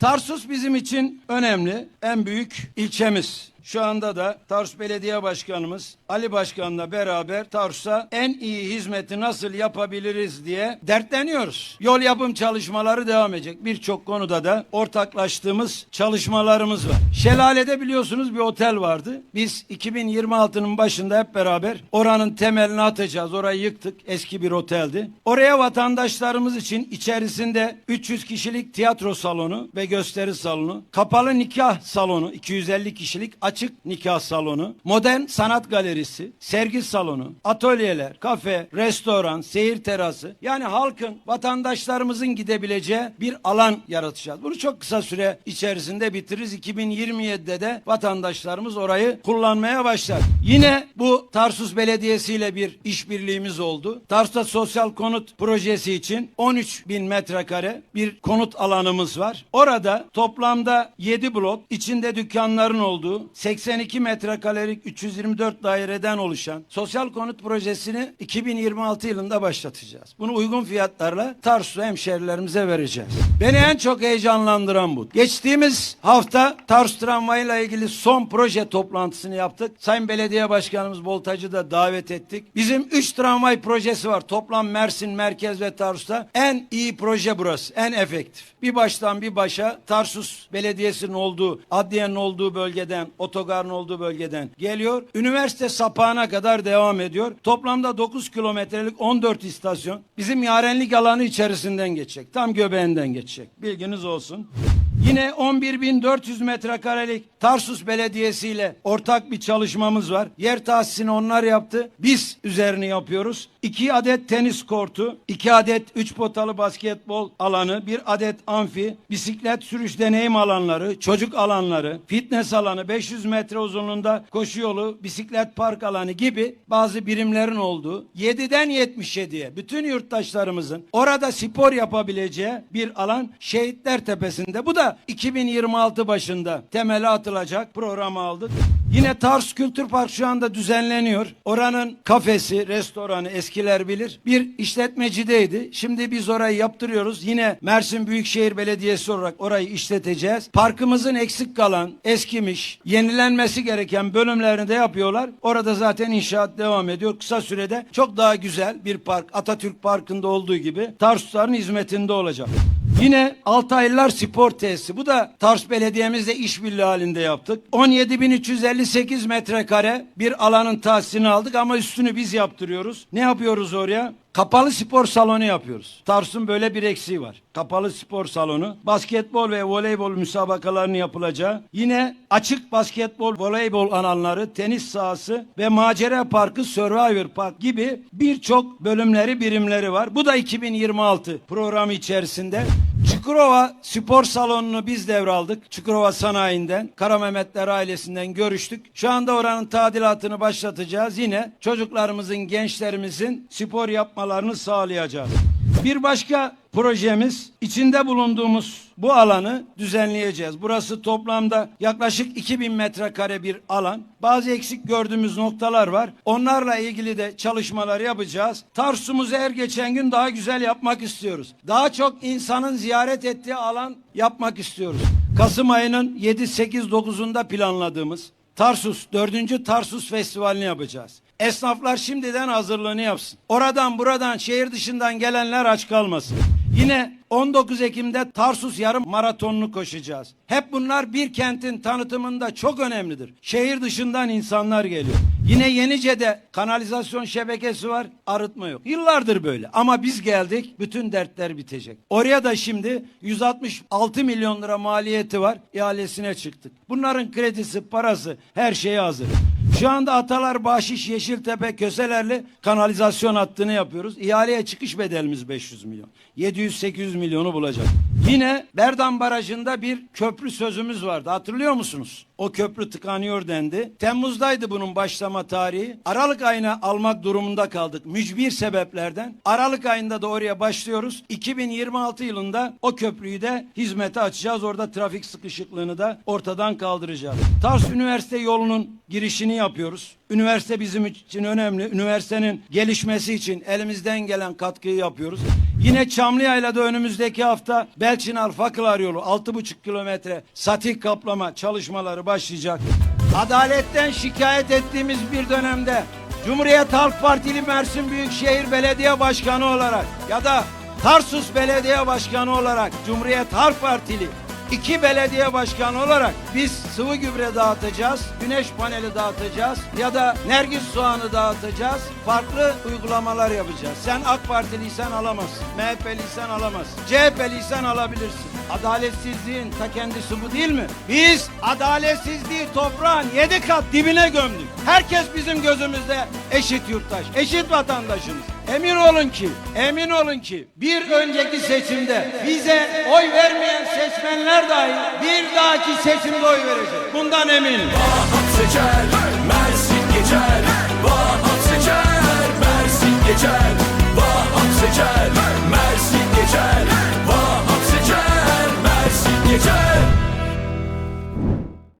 Tarsus bizim için önemli, en büyük ilçemiz. Şu anda da Tarsus Belediye Başkanımız Ali Başkan'la beraber Tarsus'a en iyi hizmeti nasıl yapabiliriz diye dertleniyoruz. Yol yapım çalışmaları devam edecek. Birçok konuda da ortaklaştığımız çalışmalarımız var. Şelale'de biliyorsunuz bir otel vardı. Biz 2026'nın başında hep beraber oranın temelini atacağız. Orayı yıktık. Eski bir oteldi. Oraya vatandaşlarımız için içerisinde 300 kişilik tiyatro salonu ve gösteri salonu, kapalı nikah salonu 250 kişilik açık nikah salonu, modern sanat galerisi, sergi salonu, atölyeler, kafe, restoran, seyir terası yani halkın, vatandaşlarımızın gidebileceği bir alan yaratacağız. Bunu çok kısa süre içerisinde bitiririz. 2027'de de vatandaşlarımız orayı kullanmaya başlar. Yine bu Tarsus Belediyesi ile bir işbirliğimiz oldu. Tarsus'ta sosyal konut projesi için 13 bin metrekare bir konut alanımız var. Orada toplamda 7 blok içinde dükkanların olduğu 82 metrekarelik 324 daireden oluşan sosyal konut projesini 2026 yılında başlatacağız. Bunu uygun fiyatlarla Tarsus hemşerilerimize vereceğiz. Beni en çok heyecanlandıran bu. Geçtiğimiz hafta Tarsus tramvayıyla ilgili son proje toplantısını yaptık. Sayın Belediye Başkanımız Boltacı da davet ettik. Bizim 3 tramvay projesi var. Toplam Mersin, Merkez ve Tarsus'ta en iyi proje burası. En efektif. Bir baştan bir başa Tarsus Belediyesi'nin olduğu, adliyenin olduğu bölgeden, otogarın olduğu bölgeden geliyor. Üniversite sapağına kadar devam ediyor. Toplamda 9 kilometrelik 14 istasyon bizim yarenlik alanı içerisinden geçecek. Tam göbeğinden geçecek. Bilginiz olsun. Yine 11.400 metrekarelik Tarsus Belediyesi ile ortak bir çalışmamız var. Yer tahsisini onlar yaptı. Biz üzerini yapıyoruz. 2 adet tenis kortu, 2 adet 3 potalı basketbol alanı, 1 adet amfi, bisiklet sürüş deneyim alanları, çocuk alanları, fitness alanı, 500 metre uzunluğunda koşu yolu, bisiklet park alanı gibi bazı birimlerin olduğu 7'den 77'ye bütün yurttaşlarımızın orada spor yapabileceği bir alan Şehitler Tepesi'nde. Bu da 2026 başında temeli atılacak programı aldık. Yine Tars Kültür Park şu anda düzenleniyor. Oranın kafesi, restoranı eskiler bilir. Bir işletmecideydi. Şimdi biz orayı yaptırıyoruz. Yine Mersin Büyükşehir Belediyesi olarak orayı işleteceğiz. Parkımızın eksik kalan, eskimiş, yenilenmesi gereken bölümlerini de yapıyorlar. Orada zaten inşaat devam ediyor. Kısa sürede çok daha güzel bir park Atatürk Parkı'nda olduğu gibi Tarsusların hizmetinde olacak. Yine Altaylılar Spor Tesisi. Bu da Tars Belediye'mizle işbirliği halinde yaptık. 17.358 metrekare bir alanın tahsisini aldık ama üstünü biz yaptırıyoruz. Ne yapıyoruz oraya? Kapalı spor salonu yapıyoruz. Tarsus'un böyle bir eksiği var. Kapalı spor salonu, basketbol ve voleybol müsabakalarının yapılacağı, yine açık basketbol, voleybol alanları, tenis sahası ve macera parkı, Survivor Park gibi birçok bölümleri, birimleri var. Bu da 2026 programı içerisinde. Çukurova spor salonunu biz devraldık. Çukurova Sanayi'nden, Kara Mehmetler ailesinden görüştük. Şu anda oranın tadilatını başlatacağız. Yine çocuklarımızın, gençlerimizin spor yapmalarını sağlayacağız. Bir başka projemiz içinde bulunduğumuz bu alanı düzenleyeceğiz. Burası toplamda yaklaşık 2000 metrekare bir alan. Bazı eksik gördüğümüz noktalar var. Onlarla ilgili de çalışmalar yapacağız. Tarsus'umuzu her geçen gün daha güzel yapmak istiyoruz. Daha çok insanın ziyaret ettiği alan yapmak istiyoruz. Kasım ayının 7, 8, 9'unda planladığımız Tarsus 4. Tarsus Festivali'ni yapacağız. Esnaflar şimdiden hazırlığını yapsın. Oradan buradan şehir dışından gelenler aç kalmasın. Yine 19 Ekim'de Tarsus yarım maratonunu koşacağız. Hep bunlar bir kentin tanıtımında çok önemlidir. Şehir dışından insanlar geliyor. Yine Yenice'de kanalizasyon şebekesi var, arıtma yok. Yıllardır böyle ama biz geldik, bütün dertler bitecek. Oraya da şimdi 166 milyon lira maliyeti var, ihalesine çıktık. Bunların kredisi, parası, her şeyi hazır. Şu anda Atalar Bahşiş Yeşiltepe Köselerli kanalizasyon hattını yapıyoruz. İhaleye çıkış bedelimiz 500 milyon. 700-800 milyonu bulacak. Yine Berdan Barajı'nda bir köprü sözümüz vardı. Hatırlıyor musunuz? O köprü tıkanıyor dendi. Temmuz'daydı bunun başlama tarihi. Aralık ayına almak durumunda kaldık. Mücbir sebeplerden. Aralık ayında da oraya başlıyoruz. 2026 yılında o köprüyü de hizmete açacağız. Orada trafik sıkışıklığını da ortadan kaldıracağız. Tars Üniversite yolunun girişini yapıyoruz. Üniversite bizim için önemli. Üniversitenin gelişmesi için elimizden gelen katkıyı yapıyoruz. Yine Çamlıyayla'da önümüzdeki hafta Belçinar Fakılar yolu 6,5 kilometre satik kaplama çalışmaları başlayacak. Adaletten şikayet ettiğimiz bir dönemde Cumhuriyet Halk Partili Mersin Büyükşehir Belediye Başkanı olarak ya da Tarsus Belediye Başkanı olarak Cumhuriyet Halk Partili iki belediye başkanı olarak biz sıvı gübre dağıtacağız, güneş paneli dağıtacağız ya da nergis soğanı dağıtacağız. Farklı uygulamalar yapacağız. Sen AK Partiliysen alamazsın. MHP'liysen alamazsın. CHP'liysen alabilirsin. Adaletsizliğin ta kendisi bu değil mi? Biz adaletsizliği toprağın yedi kat dibine gömdük. Herkes bizim gözümüzde eşit yurttaş, eşit vatandaşımız. Emin olun ki, emin olun ki bir önceki seçimde bize oy vermeyen seçmenler dahi bir dahaki seçimde oy verecek. Bundan eminim.